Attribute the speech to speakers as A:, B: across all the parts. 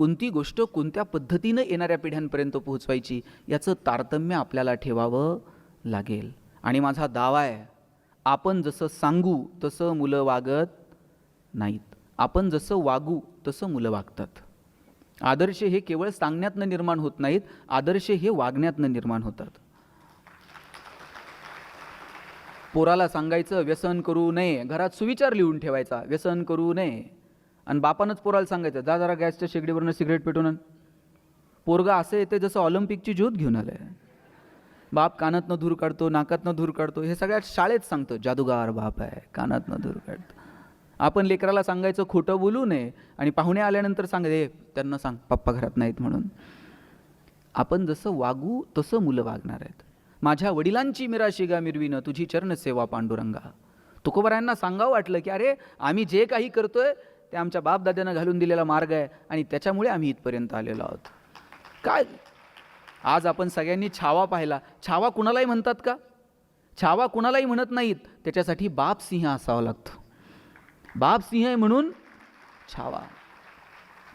A: कोणती गोष्ट कोणत्या पद्धतीनं येणाऱ्या पिढ्यांपर्यंत पोहोचवायची याचं तारतम्य आपल्याला ठेवावं लागेल. आणि माझा दावा आहे आपण जसं सांगू तसं मुलं वागत नाहीत. आपण जसं वागू तसं मुलं वागतात. आदर्श हे केवळ सांगण्यातनं निर्माण होत नाहीत आदर्श हे वागण्यातनं निर्माण होतात. पोराला सांगायचं व्यसन करू नये. घरात सुविचार लिहून ठेवायचा व्यसन करू नये. आणि बापानंच पोराला सांगायचं जा जरा गॅसच्या शेगडीवरनं सिगरेट पेटून आण. पोरगा असं येते जसं ऑलिम्पिकची ज्योत घेऊन आलंय. बाप कानातनं धूर काढतो नाकातनं धूर काढतो हे सगळ्यात शाळेत सांगतो जादूगार बाप आहे कानातनं धूर काढतो. आपण लेकराला सांगायचं खोटं बोलू नये. आणि पाहुणे आल्यानंतर सांग रे त्यांना सांग पप्पा घरात नाहीत म्हणून. आपण जसं वागू तसं मुलं वागणार आहेत. माझ्या वडिलांची मिराशिगा मिरवीनं तुझी चरणसेवा पांडुरंगा. तुकोबरायांना सांगावं वाटलं की अरे आम्ही जे काही करतोय ते आमच्या बापदाद्यानं घालून दिलेला मार्ग आहे आणि त्याच्यामुळे आम्ही इथपर्यंत आलेलो आहोत. काय? आज आपण सगळ्यांनी छावा पाहिला. छावा कुणालाही म्हणतात का? छावा कुणालाही म्हणत नाहीत. त्याच्यासाठी बाप सिंह असावा लागतो. बाप सिंह आहे म्हणून छावा.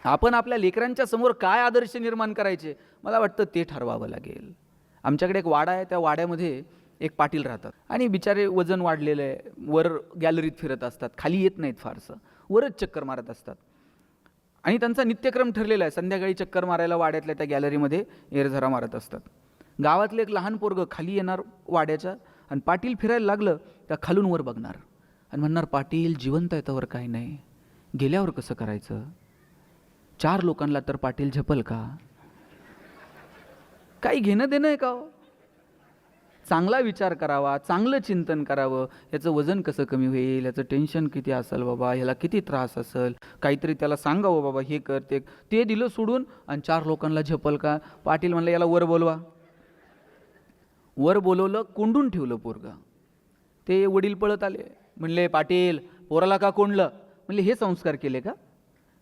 A: आपण आपल्या लेकरांच्या समोर काय आदर्श निर्माण करायचे? मला वाटतं ते ठरवावं लागेल. आमच्याकडे एक वाडा आहे. त्या वाड्यामध्ये एक पाटील राहतात. आणि बिचारे वजन वाढलेलं आहे. वर गॅलरीत फिरत असतात. खाली येत नाहीत फारसं. वरच चक्कर मारत असतात. आणि त्यांचा नित्यक्रम ठरलेला आहे. संध्याकाळी चक्कर मारायला वाड्यातल्या त्या गॅलरीमध्ये एरझरा मारत असतात. गावातलं एक लहान पोरगं खाली येणार वाड्याच्या आणि पाटील फिरायला लागलं त्या खालून वर बघणार. आणि म्हणणार पाटील जिवंत येतावर काही नाही. गेल्यावर कसं करायचं? चार लोकांना तर पाटील झपल का? काही घेणं देणं आहे का हो? चांगला विचार करावा चांगलं चिंतन करावं. याचं वजन कसं कमी होईल? याचं टेन्शन किती असेल बाबा? ह्याला किती त्रास असेल? काहीतरी त्याला सांगावं बाबा हे कर ते ते दिलं सोडून आणि चार लोकांना झपल का? पाटील म्हणलं याला वर बोलवा. वर बोलवलं कोंडून ठेवलं पोरगा. ते वडील पळत आले. म्हणले पाटील पोराला का कोंडलं? म्हणले हे संस्कार केले का?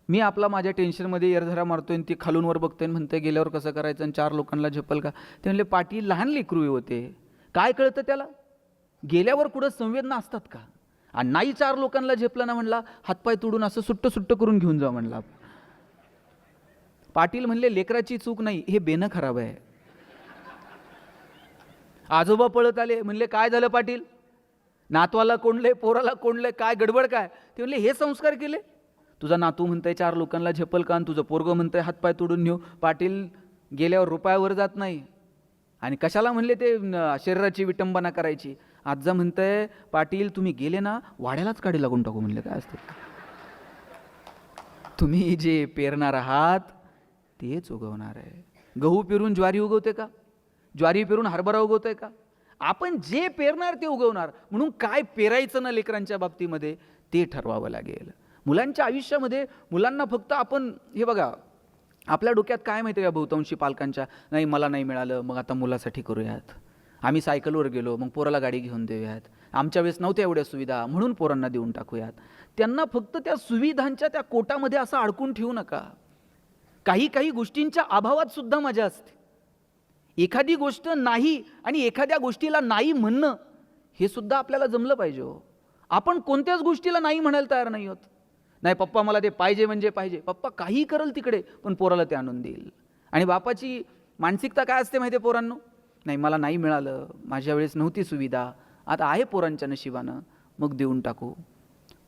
A: मी आपला माझ्या टेन्शनमध्ये एरझरा मारतोय आणि ती खालून वर बघतोय म्हणतं गेल्यावर कसं करायचं आणि चार लोकांना झपल का? ते म्हणले पाटील लहान लेकरू होते. काय कळतं त्याला? गेल्यावर कुठं संवेदना असतात का? आणि नाही चार लोकांना झेपलं ना म्हणला हातपाय तोडून असं सुट्ट सुट्ट करून घेऊन जा म्हणला. पाटील म्हणले लेकराची चूक नाही हे बेनं खराब आहे. आजोबा पळत आले म्हणले काय झालं पाटील? नातवाला कोंडले पोराला कोंडले काय गडबड काय? ते म्हणले हे संस्कार केले. तुझा नातू म्हणतंय चार लोकांना झेपल का? आणि तुझं पोरगं म्हणतंय हातपाय तोडून नेऊ. पाटील गेल्यावर रुपयावर जात नाही. आणि कशाला म्हणले ते शरीराची विटंबना करायची? आजा म्हणतंय पाटील तुम्ही गेले ना वाड्यालाच काढी लागून टाकू म्हणले काय असते? तुम्ही जे पेरणार आहात तेच उगवणार आहे. गहू पेरून ज्वारी उगवते का? ज्वारी पेरून हरभरा उगवतोय का? आपण जे पेरणार ते उगवणार. म्हणून काय पेरायचं ना लेकरांच्या बाबतीमध्ये ते ठरवावं लागेल. मुलांच्या आयुष्यामध्ये मुलांना फक्त आपण हे बघा आपल्या डोक्यात काय माहिती आहे का बहुतांशी पालकांच्या? नाही मला नाही मिळालं मग आता मुलासाठी करूयात. आम्ही सायकलवर गेलो मग पोराला गाडी घेऊन देऊयात. आमच्या वेळेस नव्हत्या एवढ्या सुविधा म्हणून पोरांना देऊन टाकूयात. त्यांना फक्त त्या सुविधांच्या त्या कोटामध्ये असं अडकून ठेवू नका. काही काही गोष्टींच्या अभावात सुद्धा मजा असते. एखादी गोष्ट नाही आणि एखाद्या गोष्टीला नाही म्हणणं हे सुद्धा आपल्याला जमलं पाहिजे हो. आपण कोणत्याच गोष्टीला नाही म्हणायला तयार नाही होत. नाही पप्पा मला ते पाहिजे म्हणजे पाहिजे. पप्पा काही करल तिकडे पण पोराला ते आणून देईल. आणि बापाची मानसिकता काय असते माहिती आहे पोरांनो? नाही मला नाही मिळालं. माझ्या वेळेस नव्हती सुविधा. आता आहे पोरांच्या नशिबानं. मग देऊन टाकू.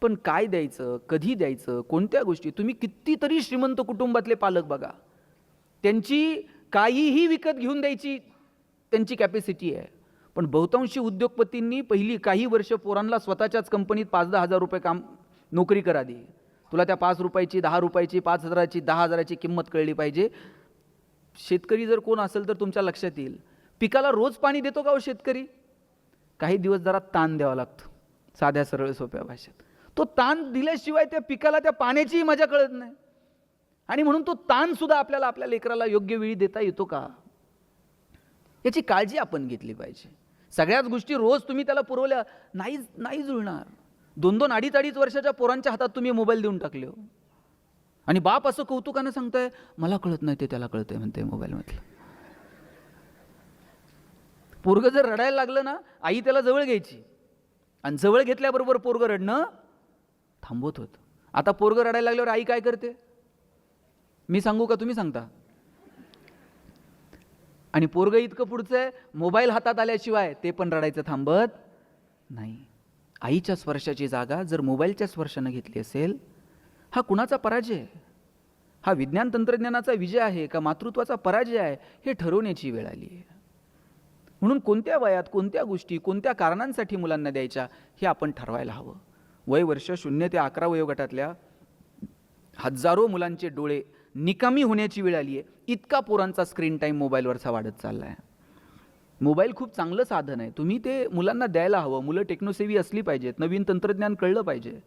A: पण काय द्यायचं? कधी द्यायचं? कोणत्या गोष्टी? तुम्ही कितीतरी श्रीमंत कुटुंबातले पालक बघा. त्यांची काहीही विकत घेऊन द्यायची त्यांची कॅपॅसिटी आहे. पण बहुतांशी उद्योगपतींनी पहिली काही वर्ष पोरांना स्वतःच्याच कंपनीत पाच दहा हजार रुपये काम नोकरी करा दी तुला त्या पाच रुपयाची दहा रुपयाची पाच हजाराची दहा हजाराची किंमत कळली पाहिजे. शेतकरी जर कोण असेल तर तुमच्या लक्षात येईल. पिकाला रोज पाणी देतो का हो शेतकरी? काही दिवस जरा ताण द्यावा लागतो. साध्या सरळ सोप्या भाषेत. तो ताण दिल्याशिवाय त्या पिकाला त्या पाण्याचीही मजा कळत नाही. आणि म्हणून तो ताणसुद्धा आपल्याला आपल्या लेकराला योग्य वेळी देता येतो का? याची काळजी आपण घेतली पाहिजे. सगळ्याच गोष्टी रोज तुम्ही त्याला पुरवल्या नाही नाही जुळणार. दोन दोन अडीच अडीच वर्षाच्या पोरांच्या हातात तुम्ही मोबाईल देऊन टाकले हो. आणि बाप असं कौतुकानं सांगताय मला कळत नाही ते त्याला कळतंय म्हणते मोबाईलमधलं. पोरगं जर रडायला लागलं ना आई त्याला जवळ घ्यायची. आणि जवळ घेतल्याबरोबर पोरगं रडणं थांबवत होतं. आता पोरगं रडायला लागल्यावर आई काय करते? मी सांगू का तुम्ही सांगता? आणि पोरगं इतकं पुढचं आहे मोबाईल हातात आल्याशिवाय ते पण रडायचं थांबत नाही. आईच्या स्पर्शाची जागा जर मोबाईलच्या स्पर्शानं घेतली असेल हा कुणाचा पराजय? आहे हा विज्ञान तंत्रज्ञानाचा विजय आहे का मातृत्वाचा पराजय आहे हे ठरवण्याची वेळ आली आहे. म्हणून कोणत्या वयात कोणत्या गोष्टी कोणत्या कारणांसाठी मुलांना द्यायच्या हे आपण ठरवायला हवं. वय वर्ष शून्य ते अकरा वयोगटातल्या हजारो मुलांचे डोळे निकामी होण्याची वेळ आली आहे. इतका पोरांचा स्क्रीन टाईम मोबाईलवरचा वाढत चालला आहे मोबाईल खूप चांगलं साधन आहे. तुम्ही ते मुलांना द्यायला हवं. मुलं टेक्नोसेवी असली पाहिजेत नवीन तंत्रज्ञान कळलं पाहिजे.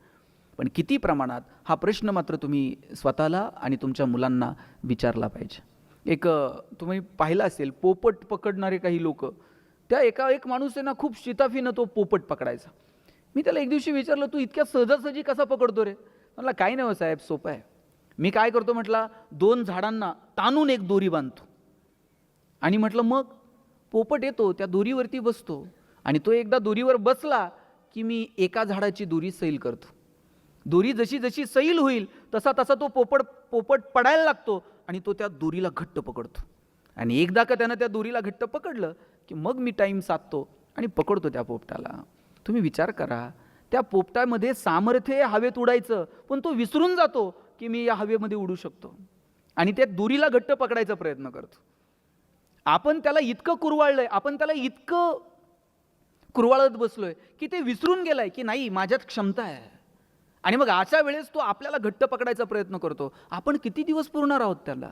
A: पण किती प्रमाणात हा प्रश्न मात्र तुम्ही स्वतःला आणि तुमच्या मुलांना विचारला पाहिजे. एक तुम्ही पाहिलं असेल पोपट पकडणारे काही लोक त्या एका एक माणूस आहे ना खूप शिताफीनं तो पोपट पकडायचा. मी त्याला एक दिवशी विचारलं तू इतक्या सहजासहजी कसा पकडतो रे? म्हणला काही नाही हो साहेब सोपं आहे. मी काय करतो म्हटला दोन झाडांना ताणून एक दोरी बांधतो. आणि म्हटलं मग? पोपट येतो त्या दोरीवरती बसतो आणि तो एकदा दोरीवर बसला की मी एका झाडाची दोरी सैल करतो. दोरी जशी जशी सैल होईल तसा तसा तो पोपट पोपट पडायला लागतो आणि तो त्या दोरीला घट्ट पकडतो. आणि एकदा का त्यानं त्या दोरीला घट्ट पकडलं की मग मी टाईम साधतो आणि पकडतो त्या पोपटाला. तुम्ही विचार करा त्या पोपटामध्ये सामर्थ्य हवेत उडायचं पण तो विसरून जातो की मी या हवेमध्ये उडू शकतो. आणि त्या दोरीला घट्ट पकडायचा प्रयत्न करतो. आपण त्याला इतकं कुरवाळलंय आपण त्याला इतकं कुरवाळत बसलोय की ते विसरून गेलाय की नाही माझ्यात क्षमता आहे. आणि मग अशा वेळेस तो आपल्याला घट्ट पकडायचा प्रयत्न करतो. आपण किती दिवस पुरणार आहोत त्याला?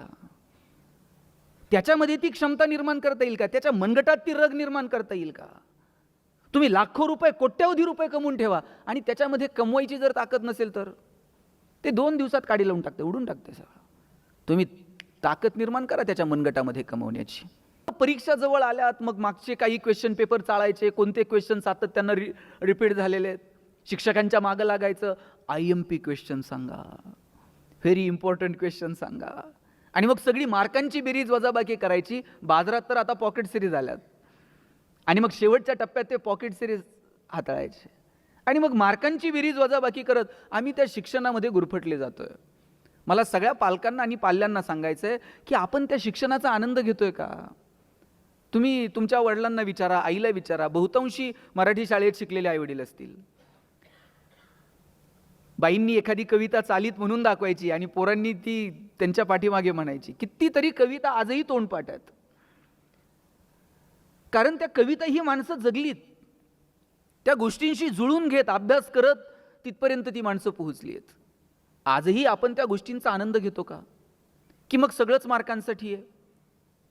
A: त्याच्यामध्ये ती क्षमता निर्माण करता येईल का? त्याच्या मनगटात ती रग निर्माण करता येईल का? तुम्ही लाखो रुपये कोट्यवधी रुपये कमवून ठेवा. आणि त्याच्यामध्ये कमवायची जर ताकद नसेल तर ते दोन दिवसात काडी लावून टाकते उडून टाकते सगळं. तुम्ही ताकद निर्माण करा त्याच्या मनगटामध्ये कमवण्याची. परीक्षा जवळ आल्यात मग मागचे काही क्वेश्चन पेपर चाळायचे कोणते क्वेश्चन सातत्यानं रि रिपीट झालेले आहेत? शिक्षकांच्या मागं लागायचं. आय एम पी क्वेश्चन सांगा. व्हेरी इम्पॉर्टंट क्वेश्चन सांगा. आणि मग सगळी मार्कांची बेरीज वजाबाकी करायची. बाजारात तर आता पॉकेट सिरीज आल्यात. आणि मग शेवटच्या टप्प्यात ते पॉकेट सिरीज हाताळायचे. आणि मग मार्कांची बेरीज वजाबाकी करत आम्ही त्या शिक्षणामध्ये गुरफटले जातो आहे मला सगळ्या पालकांना आणि पाल्यांना सांगायचं आहे की आपण त्या शिक्षणाचा आनंद घेतोय का? तुम्ही तुमच्या वडिलांना विचारा आईला विचारा. बहुतांशी मराठी शाळेत शिकलेले आईवडील असतील. बाईंनी एखादी कविता चालीत म्हणून दाखवायची आणि पोरांनी ती त्यांच्या पाठीमागे म्हणायची. कितीतरी कविता आजही तोंडपाठ आहेत. कारण त्या कविता ही माणसं जगलीत. त्या गोष्टींशी जुळून घेत अभ्यास करत तिथपर्यंत ती माणसं पोहोचली आहेत. आजही आपण त्या गोष्टींचा आनंद घेतो का? की मग सगळंच मार्कांसाठी आहे?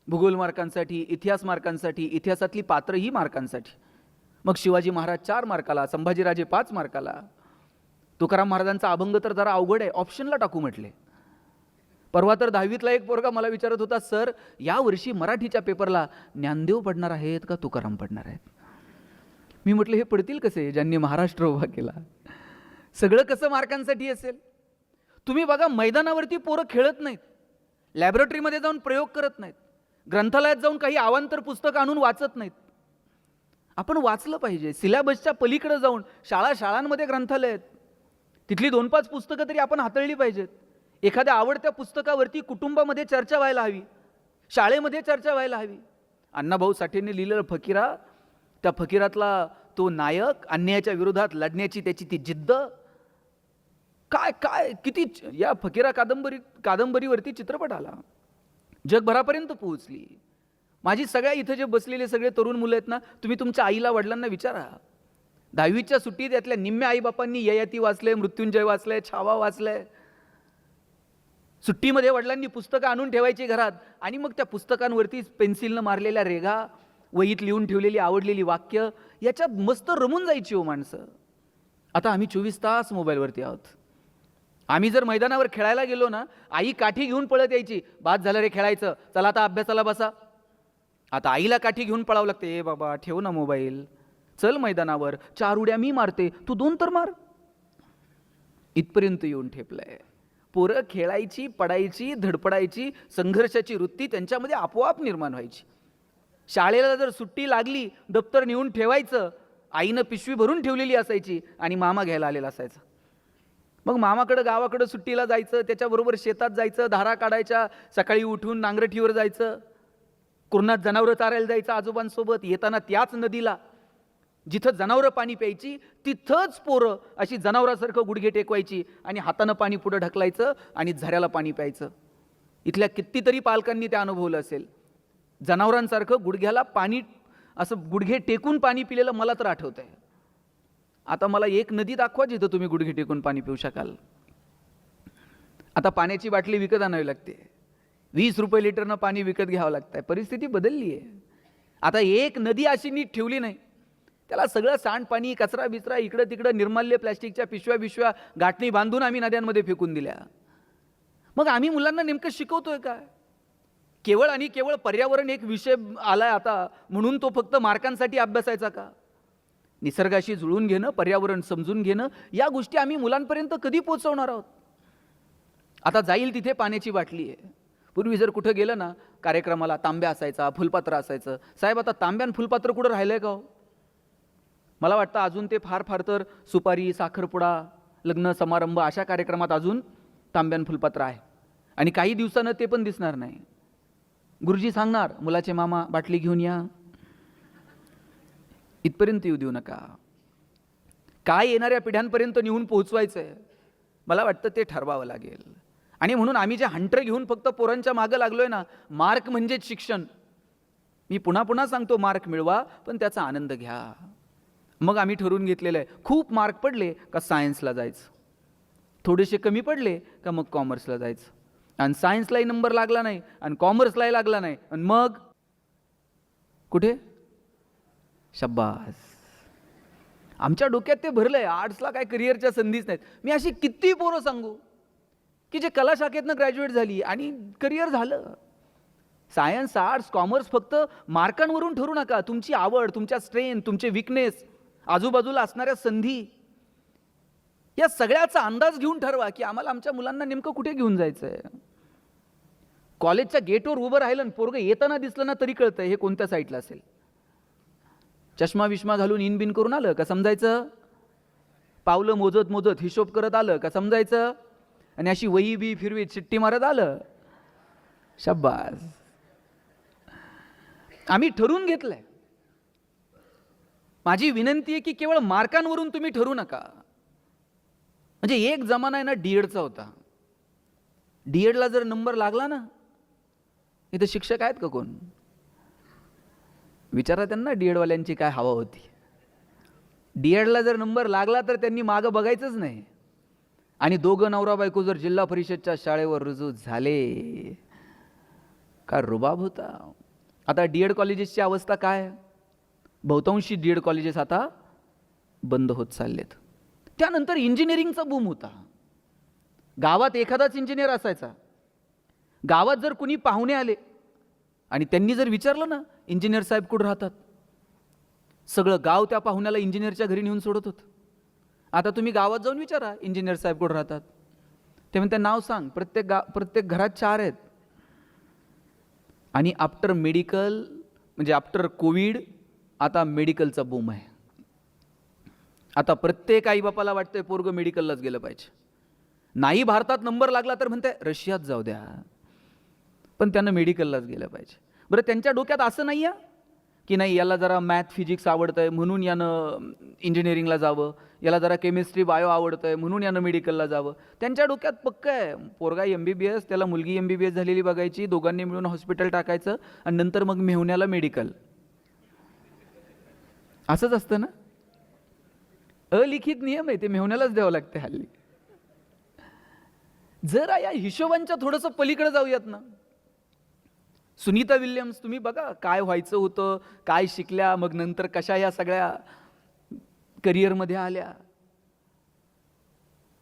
A: भूगोल मार्कांसाठी इतिहास मार्कांसाठी इतिहासातली पात्रही मार्कांसाठी. मग शिवाजी महाराज चार मार्काला संभाजीराजे पाच मार्काला. तुकाराम महाराजांचा अभंग तर जरा अवघड आहे ऑप्शनला टाकू म्हटले. परवा तर दहावीतला एक पोरगा मला विचारत होता सर या वर्षी मराठीच्या पेपरला ज्ञानदेव पडणार आहेत का तुकाराम पडणार आहेत? मी म्हटलं हे पडतील कसे? ज्यांनी महाराष्ट्र उभा केला. सगळं कसं मार्कांसाठी असेल? तुम्ही बघा मैदानावरती पोरं खेळत नाहीत. लॅबोरेटरीमध्ये जाऊन प्रयोग करत नाहीत. ग्रंथालयात जाऊन काही अवांतर पुस्तकं आणून वाचत नाहीत. आपण वाचलं पाहिजे. सिलेबसच्या पलीकडे जाऊन शाळा शाळांमध्ये ग्रंथालय आहेत. तिथली दोन पाच पुस्तकं तरी आपण हाताळली पाहिजेत. एखाद्या आवडत्या पुस्तकावरती कुटुंबामध्ये चर्चा व्हायला हवी. शाळेमध्ये चर्चा व्हायला हवी. अण्णाभाऊ साठेंनी लिहिलेलं फकीरा त्या फकीरातला तो नायक अन्यायाच्या विरोधात लढण्याची त्याची ती जिद्द. काय काय किती या फकीरा कादंबरी कादंबरीवरती चित्रपट आला. जगभरापर्यंत पोहोचली. माझी सगळ्या इथं जे बसलेले सगळे तरुण मुलं आहेत ना तुम्ही तुमच्या आईला वडिलांना विचारा. दहावीच्या सुट्टीत यातल्या निम्म्या आईबापांनी ययाती वाचलंय मृत्युंजय वाचलंय छावा वाचलंय. सुट्टीमध्ये वडिलांनी पुस्तकं आणून ठेवायची घरात आणि मग त्या पुस्तकांवरती पेन्सिलनं मारलेल्या रेगा वहीत लिहून ठेवलेली आवडलेली वाक्य याच्यात मस्त रमून जायची हो माणसं. आता आम्ही चोवीस तास मोबाईलवरती आहोत. आम्ही जर मैदानावर खेळायला गेलो ना आई काठी घेऊन पळत यायची. बाद झालं रे खेळायचं. चला आता अभ्यासाला बसा. आता आईला काठी घेऊन पळावं लागते. ए बाबा ठेव ना मोबाईल. चल मैदानावर. चार उड्या मी मारते. तू दोन तर मार. इथपर्यंत येऊन ठेपलंय. पोरं खेळायची पडायची धडपडायची संघर्षाची वृत्ती त्यांच्यामध्ये आपोआप निर्माण व्हायची. शाळेला जर सुट्टी लागली दप्तर नेऊन ठेवायचं. आईनं पिशवी भरून ठेवलेली असायची आणि मामा घ्यायला आलेला असायचा. मग मामाकडं गावाकडं सुट्टीला जायचं त्याच्याबरोबर शेतात जायचं धारा काढायच्या सकाळी उठून नांगरठीवर जायचं कुरणात जनावरं चारायला जायचं आजोबांसोबत येताना त्याच नदीला जिथं जनावरं पाणी प्यायची तिथंच पोरं अशी जनावरासारखं गुडघे टेकवायची आणि हातानं पाणी पुढं ढकलायचं आणि झऱ्याला पाणी प्यायचं. इथल्या कितीतरी पालकांनी ते अनुभवलं असेल. जनावरांसारखं गुडघ्याला पाणी असं गुडघे टेकून पाणी पिलेलं मला तर आठवतं आहे आता मला एक नदी दाखवा जिथं तुम्ही गुडघे टेकून पाणी पिऊ शकाल. आता पाण्याची बाटली विकत आणावी लागते. वीस रुपये लिटरनं पाणी विकत घ्यावं लागतंय. परिस्थिती बदलली आहे. आता एक नदी अशी नीट ठेवली नाही. त्याला सगळं सांडपाणी कचरा बिचरा इकडं तिकडं निर्माल्य प्लॅस्टिकच्या पिशव्या बिशव्या गाठणी बांधून आम्ही नद्यांमध्ये फेकून दिल्या. मग आम्ही मुलांना नेमकं शिकवतोय का? केवळ आणि केवळ पर्यावरण एक विषय आलाय आता. म्हणून तो फक्त मार्कांसाठी अभ्यासायचा का? निसर्गाशी जुळून घेणं पर्यावरण समजून घेणं या गोष्टी आम्ही मुलांपर्यंत कधी पोचवणार आहोत? आता जाईल तिथे पाण्याची बाटली आहे. पूर्वी जर कुठं गेलं ना कार्यक्रमाला तांब्या असायचा फुलपात्र असायचं. साहेब आता तांब्यान फुलपात्र कुठं राहिलंय का हो? मला वाटतं अजून ते फार फार तर सुपारी साखरपुडा लग्न समारंभ अशा कार्यक्रमात अजून तांब्यान फुलपात्र आहे. आणि काही दिवसानं ते पण दिसणार नाही. गुरुजी सांगणार मुलाचे मामा बाटली घेऊन या. इथपर्यंत येऊ देऊ नका. काय येणाऱ्या पिढ्यांपर्यंत नेऊन पोहोचवायचं आहे मला वाटतं ते ठरवावं लागेल. आणि म्हणून आम्ही जे हंटर घेऊन फक्त पोरांच्या मागं लागलोय ना मार्क म्हणजेच शिक्षण. मी पुन्हा पुन्हा सांगतो मार्क मिळवा पण त्याचा आनंद घ्या. मग आम्ही ठरवून घेतलेलं आहे खूप मार्क पडले का सायन्सला जायचं. थोडेसे कमी पडले का मग कॉमर्सला जायचं. आणि सायन्सलाही नंबर लागला नाही आणि कॉमर्सलाही लागला नाही आणि मग? कुठे? शब्बास आमच्या डोक्यात ते भरलं आहे आर्ट्सला काय करिअरच्या संधीच नाहीत. मी अशी किती पोरं सांगू की जे कला शाखेतनं ग्रॅज्युएट झाली आणि करिअर झालं. सायन्स आर्ट्स कॉमर्स फक्त मार्कांवरून ठरू नका. तुमची आवड तुमच्या स्ट्रेंथ तुमचे विकनेस आजूबाजूला असणाऱ्या संधी या सगळ्याचा अंदाज घेऊन ठरवा की आम्हाला आमच्या मुलांना नेमकं कुठे घेऊन जायचं आहे कॉलेजच्या गेटवर उभं राहिलं आणि पोरगं येताना दिसलं ना तरी कळतं हे कोणत्या साईडला असेल. चष्मा विष्मा घालून इन बिन करून आलं का समजायचं? पावलं मोजत मोजत हिशोब करत आलं का समजायचं? आणि अशी वही बी फिरवीत शिट्टी मारत आलं. शब्बास आम्ही ठरवून घेतलंय. माझी विनंती आहे की केवळ मार्कांवरून तुम्ही ठरू नका. म्हणजे एक जमाना आहे ना डीएडचा होता. डीएडला जर नंबर लागला ना इथं शिक्षक आहेत का कोण? विचारा त्यांना डी एडवाल्यांची काय हवा होती. डी एडला जर नंबर लागला तर त्यांनी मागं बघायचंच नाही. आणि दोघं नवरा बायको जर जिल्हा परिषदच्या शाळेवर रुजू झाले का रुबाब होता? आता डी एड कॉलेजेसची अवस्था काय? बहुतांशी डी एड कॉलेजेस आता बंद होत चाललेत. त्यानंतर इंजिनिअरिंगचा बूम होता. गावात एखादाच इंजिनियर असायचा. गावात जर कुणी पाहुणे आले आणि त्यांनी जर विचारलं ना इंजिनियर साहेब कुठं राहतात? सगळं गाव त्या पाहुण्याला इंजिनियरच्या घरी नेऊन सोडत होतं. आता तुम्ही गावात जाऊन विचारा इंजिनियर साहेब कुठं राहतात? ते म्हणते नाव सांग प्रत्येक गा प्रत्येक घरात चार आहेत. आणि आफ्टर मेडिकल म्हणजे आफ्टर कोविड आता मेडिकलचा बूम आहे. आता प्रत्येक आईबापाला वाटतंय पोरगं मेडिकललाच गेलं पाहिजे. नाही भारतात नंबर लागला तर म्हणते रशियात जाऊ द्या. पण त्यांना मेडिकललाच गेलं पाहिजे. बरं त्यांच्या डोक्यात असं नाही आहे की नाही याला जरा मॅथ फिजिक्स आवडतं आहे म्हणून यानं इंजिनिअरिंगला जावं. याला जरा केमिस्ट्री बायो आवडतं आहे म्हणून यानं मेडिकलला जावं. त्यांच्या डोक्यात पक्कं आहे. पोरगा एम बी बी एस त्याला मुलगी एम बी बी एस झालेली बघायची दोघांनी मिळून हॉस्पिटल टाकायचं आणि नंतर मग मेहुण्याला मेडिकल असंच असतं ना? अलिखित नियम आहे ते मेहुण्यालाच द्यावं लागते हल्ली. जरा या हिशोबांच्या थोडंसं पलीकडे जाऊयात ना. सुनीता विल्यम्स तुम्ही बघा काय व्हायचं होतं काय शिकल्या मग नंतर कशा या सगळ्या करिअरमध्ये आल्या.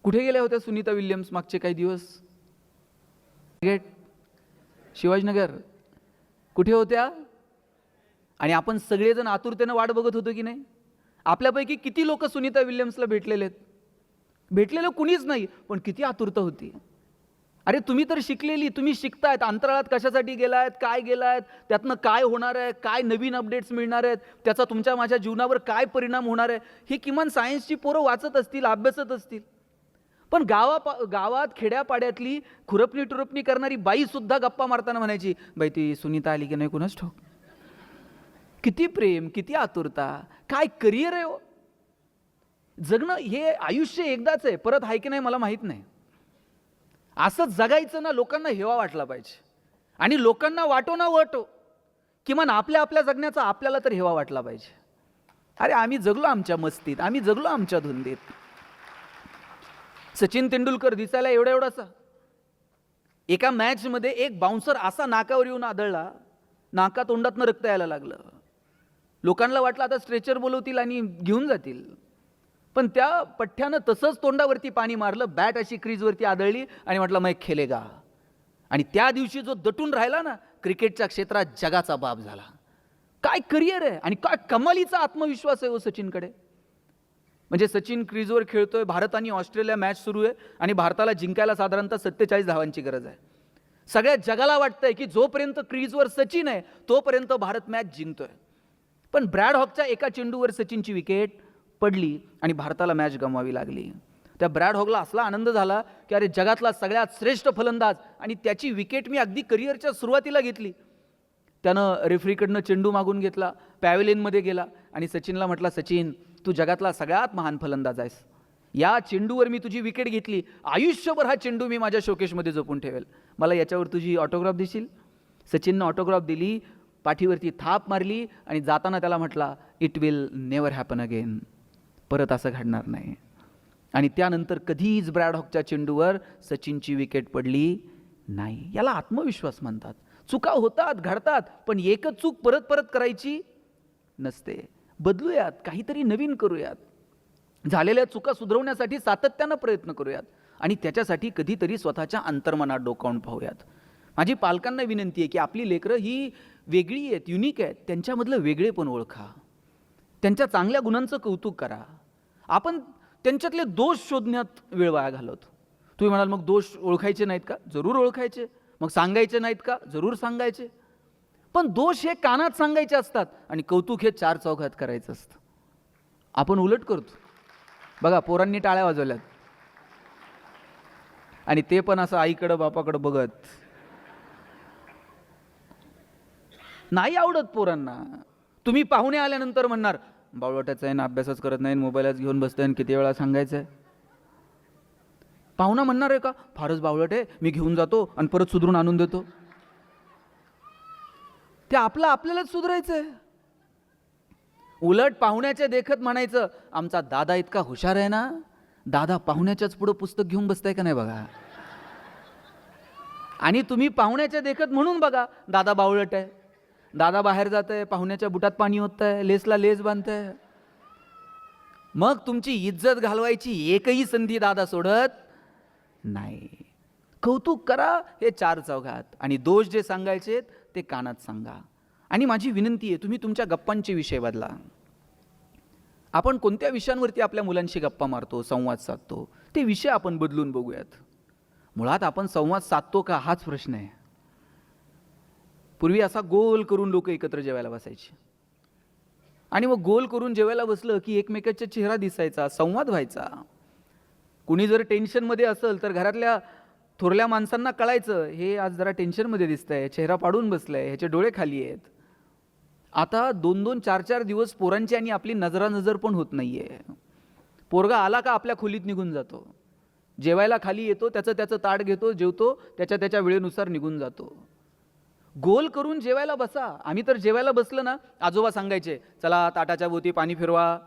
A: कुठे गेल्या होत्या सुनीता विल्यम्स मागचे काही दिवस? गेट शिवाजीनगर? कुठे होत्या? आणि आपण सगळेजण आतुरतेनं वाट बघत होतो की नाही? आपल्यापैकी किती लोक सुनीता विल्यम्सला भेटलेले आहेत? भेटलेलं कुणीच नाही पण किती आतुरता होती. अरे तुम्ही तर शिकलेली तुम्ही शिकतायत. अंतराळात कशासाठी गेला आहेत काय गेला आहेत त्यातनं काय होणार आहे? काय नवीन अपडेट्स मिळणार आहेत? त्याचा तुमच्या माझ्या जीवनावर काय परिणाम होणार आहे? हे किमान सायन्सची पोरं वाचत असतील अभ्यासत असतील. पण गावा गावात खेड्यापाड्यातली खुरपणी टुरपणी करणारी बाईसुद्धा गप्पा मारताना म्हणायची बाई ती सुनीता आली की नाही? कुणाच ठोक किती प्रेम किती आतुरता. काय करिअर आहे हो? जगणं हे आयुष्य एकदाच आहे. परत आहे की नाही मला माहीत नाही. असं जगायचं ना लोकांना हेवा वाटला पाहिजे. आणि लोकांना वाटो ना वाटो किमान आपल्या आपल्या जगण्याचा आपल्याला तर हेवा वाटला पाहिजे. अरे आम्ही जगलो आमच्या मस्तीत आम्ही जगलो आमच्या धुंदीत. सचिन तेंडुलकर दिसायला एवढा एवढासा. एका मॅचमध्ये एक बाउन्सर असा नाकावर येऊन आदळला नाका तोंडातनं रक्त यायला लागलं. लोकांना वाटलं आता स्ट्रेचर बोलवतील आणि घेऊन जातील. पण त्या पठ्ठ्यानं तसंच तोंडावरती पाणी मारलं बॅट अशी क्रीजवरती आदळली आणि म्हटलं मग खेलेगा. आणि त्या दिवशी जो दटून राहिला ना क्रिकेटच्या क्षेत्रात जगाचा बाप झाला. काय करिअर आहे आणि काय कमालीचा आत्मविश्वास आहे हो सचिनकडे. म्हणजे सचिन क्रीजवर खेळतोय भारत आणि ऑस्ट्रेलिया मॅच सुरू आहे आणि भारताला जिंकायला साधारणतः सत्तेचाळीस धावांची गरज आहे. सगळ्या जगाला वाटतंय की जोपर्यंत क्रीजवर सचिन आहे तोपर्यंत भारत मॅच जिंकतोय. पण ब्रॅड हॉकच्या एका चेंडूवर सचिनची विकेट पडली आणि भारताला मॅच गमवावी लागली. त्या ब्रॅड हॉगला असला आनंद झाला की अरे जगातला सगळ्यात श्रेष्ठ फलंदाज आणि त्याची विकेट मी अगदी करिअरच्या सुरुवातीला घेतली. त्यानं रेफरीकडनं चेंडू मागून घेतला पॅवेलिनमध्ये गेला आणि सचिनला म्हटला सचिन तू जगातला सगळ्यात महान फलंदाज आहेस. या चेंडूवर मी तुझी विकेट घेतली. आयुष्यभर हा चेंडू मी माझ्या शोकेशमध्ये जपून ठेवेल. मला याच्यावर तुझी ऑटोग्राफ देशील? सचिननं ऑटोग्राफ दिली पाठीवरती थाप मारली आणि जाताना त्याला म्हटला it will never happen again परत असं घडणार नाही. आणि त्यानंतर कधीच ब्रॅड हॉकच्या चेंडूवर सचिनची विकेट पडली नाही. याला आत्मविश्वास म्हणतात. चुका होतात घडतात पण एकच चूक परत परत करायची नसते. बदलूयात काहीतरी नवीन करूयात. झालेल्या चुका सुधरवण्यासाठी सातत्यानं प्रयत्न करूयात. आणि त्याच्यासाठी कधीतरी स्वतःच्या अंतर्मनात डोकावून पाहूयात. माझी पालकांना विनंती आहे की आपली लेकरं ही वेगळी आहेत युनिक आहेत. त्यांच्यामधलं वेगळेपण ओळखा. त्यांच्या चांगल्या गुणांचं कौतुक करा. आपण त्यांच्यातले दोष शोधण्यात वेळ वाया घालवतो. तुम्ही म्हणाल मग दोष ओळखायचे नाहीत का? जरूर ओळखायचे. मग सांगायचे नाहीत का? जरूर सांगायचे. पण दोष हे कानात सांगायचे असतात आणि कौतुक हे चार चौघात करायचं असतं. आपण उलट करतो. बघा पोरांनी टाळ्या वाजवल्यात. आणि ते पण असं आईकडं बापाकडं बघत. नाही आवडत पोरांना. तुम्ही पाहुणे आल्यानंतर म्हणणार बावळटाचा आहे ना अभ्यासच करत नाही मोबाईलच घेऊन बसतंय आणि किती वेळा सांगायचं आहे पाहुणा म्हणणार आहे का फारच बावळट आहे मी घेऊन जातो आणि परत सुधरून आणून देतो. ते आपलं आपल्यालाच सुधारायचं आहे उलट पाहुण्याच्या देखत म्हणायचं आमचा दादा इतका हुशार आहे ना दादा पाहुण्याच्याच पुढं पुस्तक घेऊन बसताय का नाही बघा? आणि तुम्ही पाहुण्याच्या देखत म्हणून बघा दादा बावळट आहे. दादा बाहेर जात आहे पाहुण्याच्या बुटात पाणी होत आहे लेसला लेस बांधत आहे मग तुमची इज्जत घालवायची एकही संधी दादा सोडत नाही. कौतुक करा हे चार चौघात आणि दोष जे सांगायचे ते कानात सांगा. आणि माझी विनंती आहे तुम्ही तुमच्या गप्पांचे विषय बदला. आपण कोणत्या विषयांवरती आपल्या मुलांशी गप्पा मारतो संवाद साधतो ते विषय आपण बदलून बघूयात. मुळात आपण संवाद साधतो का हाच प्रश्न आहे. पूर्वी असा गोल करून लोक एकत्र जेवायला बसायचे. आणि मग गोल करून जेवायला बसलं की एकमेकाचा चेहरा दिसायचा संवाद व्हायचा. कुणी जर टेन्शनमध्ये असेल तर घरातल्या थोरल्या माणसांना कळायचं हे आज जरा टेन्शनमध्ये दिसतंय चेहरा पाडून बसलाय ह्याचे डोळे खाली आहेत. आता दोन दोन चार चार दिवस पोरांची आणि आपली नजरानजर पण होत नाही आहे पोरगा आला का आपल्या खोलीत निघून जातो. जेवायला खाली येतो त्याचं त्याचं ताट घेतो जेवतो त्याच्या त्याच्या वेळेनुसार निघून जातो. गोल करून जेवायला बसा. आम्ही तर जेवायला बसलं ना. आजोबा सांगायचे चला ताटाच्या भोवती पाणी फिरवा.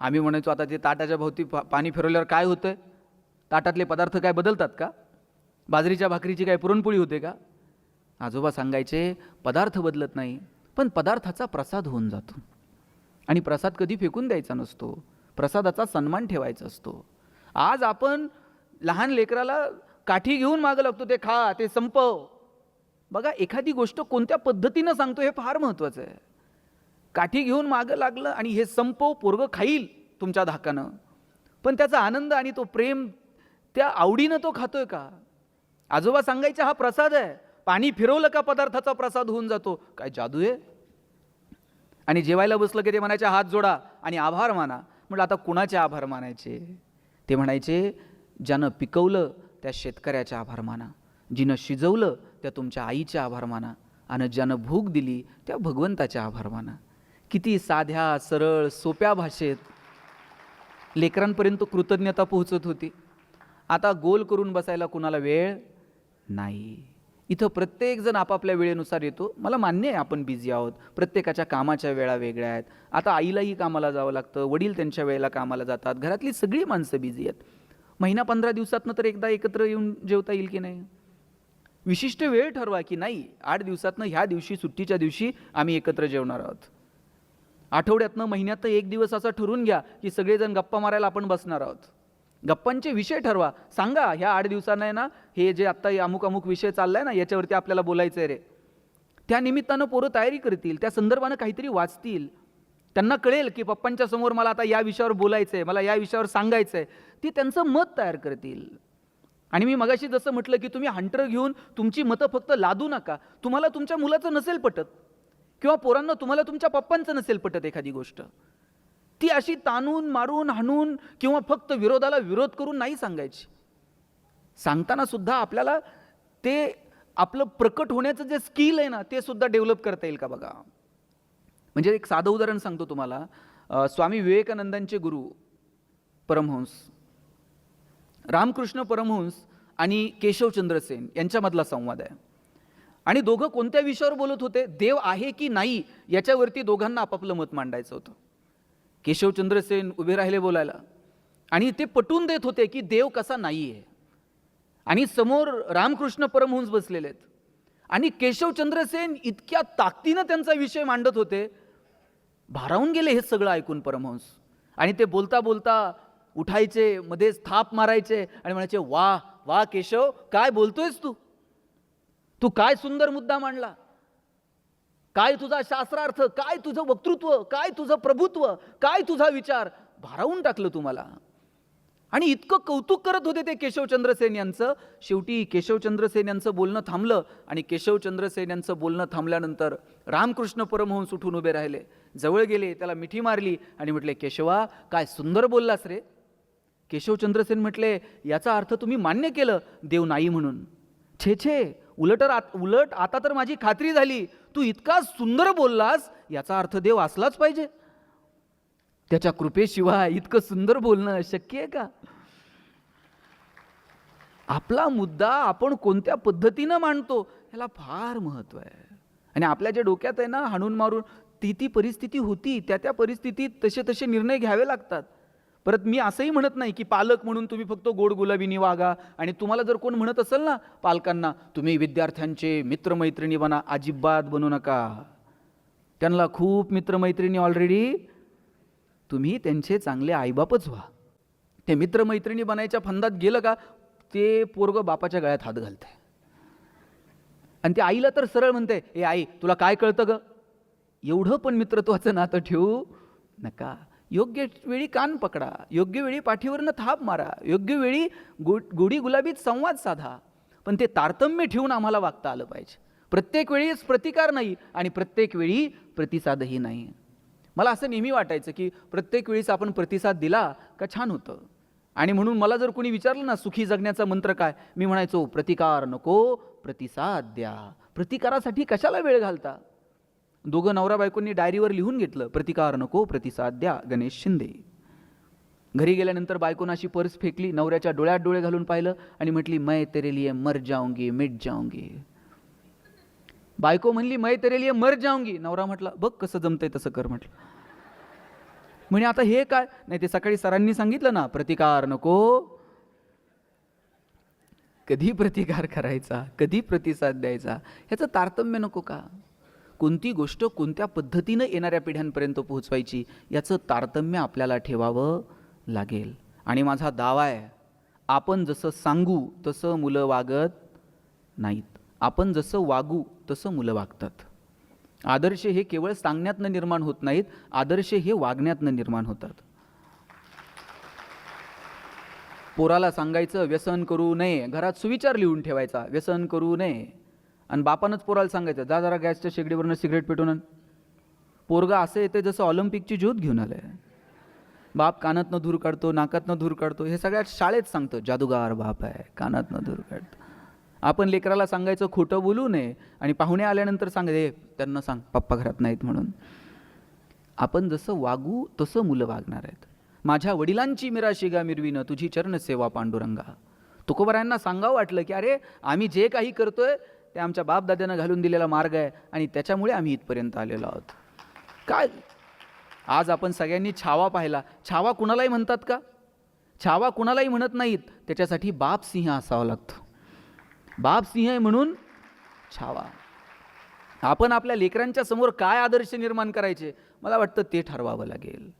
A: आम्ही म्हणायचो आता ते ताटाच्या भोवती पा पाणी फिरवल्यावर काय होतं ताटातले पदार्थ काय बदलतात का? बाजरीच्या भाकरीची काय पुरणपोळी होते का? आजोबा सांगायचे पदार्थ बदलत नाही पण पदार्थाचा प्रसाद होऊन जातो. आणि प्रसाद कधी फेकून द्यायचा नसतो. प्रसादाचा सन्मान ठेवायचा असतो. आज आपण लहान लेकराला काठी घेऊन मागं लागतो ते खा ते संपव. बघा एखादी गोष्ट कोणत्या पद्धतीनं सांगतो हे फार महत्त्वाचं आहे. काठी घेऊन मागं लागलं आणि हे संपव पोरगं खाईल तुमच्या धाकानं. पण त्याचा आनंद आणि तो प्रेम त्या आवडीनं तो खातोय का? आजोबा सांगायचा हा प्रसाद आहे. पाणी फिरवलं का पदार्थाचा प्रसाद होऊन जातो? काय जादू आहे. आणि जेवायला बसलं की ते म्हणायचे हात जोडा आणि आभार माना. म्हटलं आता कुणाचे आभार मानायचे? ते म्हणायचे ज्यानं पिकवलं त्या शेतकऱ्याच्या आभार माना. जिनं शिजवलं त्या तुमच्या आईच्या आभार माना आणि ज्यानं भूक दिली त्या भगवंताच्या आभार माना किती साध्या सरळ सोप्या भाषेत लेकरांपर्यंत कृतज्ञता पोहोचत होती. आता गोल करून बसायला कुणाला वेळ नाही. इथं प्रत्येकजण आपापल्या वेळेनुसार येतो. मला मान्य आहे आपण बिझी आहोत. प्रत्येकाच्या कामाच्या वेळा वेगळ्या आहेत. आता आईलाही कामाला जावं लागतं. वडील त्यांच्या वेळेला कामाला जातात. घरातली सगळी माणसं बिझी आहेत. महिना पंधरा दिवसातनं तर एकदा एकत्र येऊन जेवता येईल की नाही? विशिष्ट वेळ ठरवा की नाही आठ दिवसातनं ह्या दिवशी सुट्टीच्या दिवशी आम्ही एकत्र जेवणार आहोत. आठवड्यातनं महिन्यात एक दिवस असं ठरवून घ्या की सगळेजण गप्पा मारायला आपण बसणार आहोत. गप्पांचे विषय ठरवा. सांगा ह्या आठ दिवसानं आहे ना हे जे आत्ता अमुक अमुक विषय चाललाय ना याच्यावरती आपल्याला बोलायचं आहे रे. त्या निमित्तानं पोरं तयारी करतील त्या संदर्भानं काहीतरी वाचतील. त्यांना कळेल की पप्पांच्या समोर मला आता या विषयावर बोलायचं आहे मला या विषयावर सांगायचं आहे ती त्यांचं मत तयार करतील. आणि मी मगाशी जसं म्हटलं की तुम्ही हंटर घेऊन तुमची मतं फक्त लादू नका. तुम्हाला तुमच्या मुलाचं नसेल पटत. किंवा पोरांना तुम्हाला तुमच्या पप्पांचं नसेल पटत एखादी गोष्ट. ती अशी ताणून मारून हाणून किंवा फक्त विरोधाला विरोध करून नाही सांगायची. सांगताना सुद्धा आपल्याला ते आपलं प्रकट होण्याचं जे स्किल आहे ना ते सुद्धा डेव्हलप करता येईल का बघा? म्हणजे एक साधं उदाहरण सांगतो तुम्हाला. स्वामी विवेकानंदांचे गुरु परमहंस. रामकृष्ण परमहंस आणि केशवचंद्र सेन यांच्यामधला संवाद आहे. आणि दोघं कोणत्या विषयावर बोलत होते देव आहे की नाही याच्यावरती दोघांना आपापलं मत मांडायचं होतं. केशवचंद्र सेन उभे राहिले बोलायला. आणि ते पटून देत होते की देव कसा नाही आहे आणि समोर रामकृष्ण परमहंस बसलेले आहेत. आणि केशवचंद्र सेन इतक्या ताकदीनं त्यांचा विषय मांडत होते. भारावून गेले हे सगळं ऐकून परमहंस. आणि ते बोलता बोलता उठायचे मध्येच थाप मारायचे आणि म्हणायचे वा वा केशव काय बोलतोयस तू? तू काय सुंदर मुद्दा मांडला? काय तुझा शास्त्रार्थ? काय तुझं वक्तृत्व? काय तुझं प्रभुत्व? काय तुझा विचार? भारावून टाकलं तुम्हाला. आणि इतकं कौतुक करत होते ते केशवचंद्र सेन यांचं. शेवटी केशवचंद्र सेन यांचं बोलणं थांबलं आणि केशवचंद्र सेन यांचं बोलणं थांबल्यानंतर रामकृष्ण परमहंस उठून उभे राहिले. जवळ गेले त्याला मिठी मारली आणि म्हटले केशवा काय सुंदर बोललास रे. केशवचंद्र सेन म्हटले याचा अर्थ तुम्ही मान्य केलं देव नाही म्हणून. छे छे उलट आत उलट आता तर माझी खात्री झाली. तू इतका सुंदर बोललास याचा अर्थ देव असलाच पाहिजे. त्याच्या कृपेशिवाय इतकं सुंदर बोलणं शक्य आहे का? आपला मुद्दा आपण कोणत्या पद्धतीनं मांडतो ह्याला फार महत्त्व आहे. आणि आपल्या ज्या डोक्यात आहे ना हाणून मारून ती ती परिस्थिती होती त्या त्या परिस्थितीत तसे तसे निर्णय घ्यावे लागतात. परत मी असंही म्हणत नाही की पालक म्हणून तुम्ही फक्त गोड गुलाबीनी वागा. आणि तुम्हाला जर कोण म्हणत असेल ना पालकांना तुम्ही विद्यार्थ्यांचे मित्रमैत्रिणी बना अजिबात बनू नका. त्यांना खूप मित्रमैत्रिणी ऑलरेडी तुम्ही त्यांचे चांगले आईबापच व्हा. ते मित्रमैत्रिणी बनायच्या फंदात गेलं का ते पोरग बापाच्या गळ्यात हात घालते आणि ते आईला तर सरळ म्हणते ए आई तुला काय कळतं ग? एवढं पण मित्रत्वाचं नातं ठेवू नका. योग्य वेळी कान पकडा योग्य वेळी पाठीवरनं थाप मारा योग्य वेळी गो गोडी गुलाबीत संवाद साधा. पण ते तारतम्य ठेवून आम्हाला वागता आलं पाहिजे. प्रत्येक वेळीच प्रतिकार नाही आणि प्रत्येक वेळी प्रतिसादही नाही. मला असं नेहमी वाटायचं की प्रत्येक वेळीच आपण प्रतिसाद दिला का छान होतं. आणि म्हणून मला जर कोणी विचारलं ना सुखी जगण्याचा मंत्र काय? मी म्हणायचो प्रतिकार नको प्रतिसाद द्या. प्रतिकारासाठी कशाला वेळ घालता? दोघं नवरा बायकोंनी डायरीवर लिहून घेतलं प्रतिकार नको प्रतिसाद द्या गणेश शिंदे. घरी गेल्यानंतर बायकोनं अशी पर्स फेकली नवऱ्याच्या डोळ्यात डोळे घालून पाहिलं आणि म्हटली मै तेरे लिए मर जाऊंगी मिट जाऊंगी. बायको म्हणली मै तेरे मर जाऊंगी. नवरा म्हटला बघ कसं जमतंय तसं कर म्हटलं. म्हणे आता हे काय? नाही ते सकाळी सरांनी सांगितलं ना प्रतिकार नको. कधी प्रतिकार करायचा? कधी प्रतिसाद द्यायचा? ह्याचं तारतम्य नको का? कोणती गोष्ट कोणत्या पद्धतीनं येणाऱ्या पिढ्यांपर्यंत पोहोचवायची याचं तारतम्य आपल्याला ठेवावं लागेल. आणि माझा दावा आहे आपण जसं सांगू तसं मुलं वागत नाहीत. आपण जसं वागू तसं मुलं वागतात. आदर्श हे केवळ सांगण्यातनं निर्माण होत नाहीत आदर्श हे वागण्यातनं निर्माण होतात. पोराला सांगायचं व्यसन करू नये. घरात सुविचार लिहून ठेवायचा व्यसन करू नये. आणि बापानंच पोराला सांगायचं जा जरा गॅसच्या शेगडीवरनं सिगरेट पेटून आण. पोरगा असं येते जसं ऑलिम्पिकची ज्योत घेऊन आलंय. बाप कानातनं धूर काढतो नाकातनं धूर काढतो हे सगळ्यात शाळेत सांगतो जादूगार बाप आहे कानातनं धूर काढतो. आपण लेकराला सांगायचं खोटं बोलू नये. आणि पाहुणे आल्यानंतर सांग रे त्यांना सांग पप्पा घरात नाहीत म्हणून. आपण जसं वागू तसं मुलं वागणार आहेत. माझ्या वडिलांची मिराशिगा मिरवीनं तुझी चरणसेवा पांडुरंगा. तुकोबरायांना सांगावं वाटलं की अरे आम्ही जे काही करतोय ते आमच्या बापदाद्यानं घालून दिलेला मार्ग आहे आणि त्याच्यामुळे आम्ही इथपर्यंत आलेलो आहोत. काय? आज आपण सगळ्यांनी छावा पाहिला. छावा कुणालाही म्हणतात का? छावा कुणालाही म्हणत नाहीत. त्याच्यासाठी बाप सिंह असावा लागतो. बाप सिंह आहे म्हणून छावा. आपण आपल्या लेकरांच्या समोर काय आदर्श निर्माण करायचे? मला वाटतं ते ठरवावं लागेल.